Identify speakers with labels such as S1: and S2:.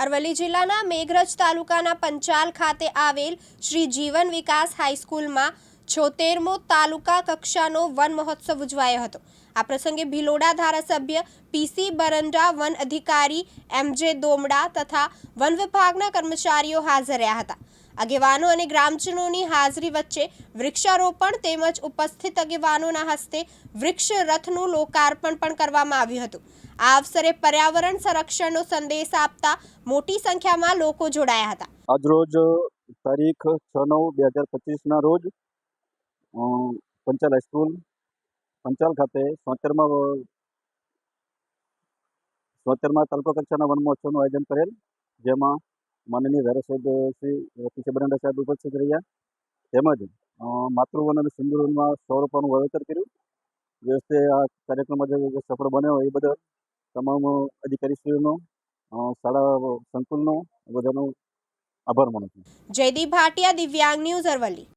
S1: અરવલ્લી જિલ્લાના મેઘરજ તાલુકાના પંચાલ ખાતે આવેલ શ્રી જીવન વિકાસ હાઈસ્કૂલમાં છોતેરમો તાલુકા કક્ષાનો વન મહોત્સવ ઉજવાયો હતો. આ પ્રસંગે ભિલોડા ધારાસભ્ય પીસી બરંડા, વન અધિકારી એમજે દોમડા તથા વન વિભાગના કર્મચારીઓ હાજર રહ્યા હતા. આગેવાનો અને ગ્રામજનોની હાજરી વચ્ચે વૃક્ષારોપણ તેમજ ઉપસ્થિત આગેવાનોના હસ્તે વૃક્ષ રથનું લોકાર્પણ પણ કરવામાં આવ્યું હતું. આ અવસરે પર્યાવરણ સંરક્ષણનો સંદેશ આપતા મોટી સંખ્યામાં લોકો જોડાયા હતા.
S2: આજરોજ તારીખ છ નવ બે હજાર પચીસના રોજ પંચાલ હાઈસ્કૂલ પંચાલ ખાતે સોતેરમા સોતેરમા તાલુકા કક્ષાના વન મહોત્સવનું આયોજન કરેલ, જેમાં માનનીય ધારાસભ્ય શ્રી પીસી બરંડા સાહેબ ઉપસ્થિત રહ્યા. તેમજ માતૃવન અને સિંદુરવનમાં સો રૂપિયાનું વાવેતર કર્યું. જે વખતે આ કાર્યક્રમ જે સફળ બન્યો એ બદલ તમામ અધિકારીશ્રીઓનો શાળા સંકુલનો બધાનો આભાર માનું છું.
S1: જયદીપ ભાટિયા, દિવ્યાંગ ન્યૂઝ અરવલ્લી.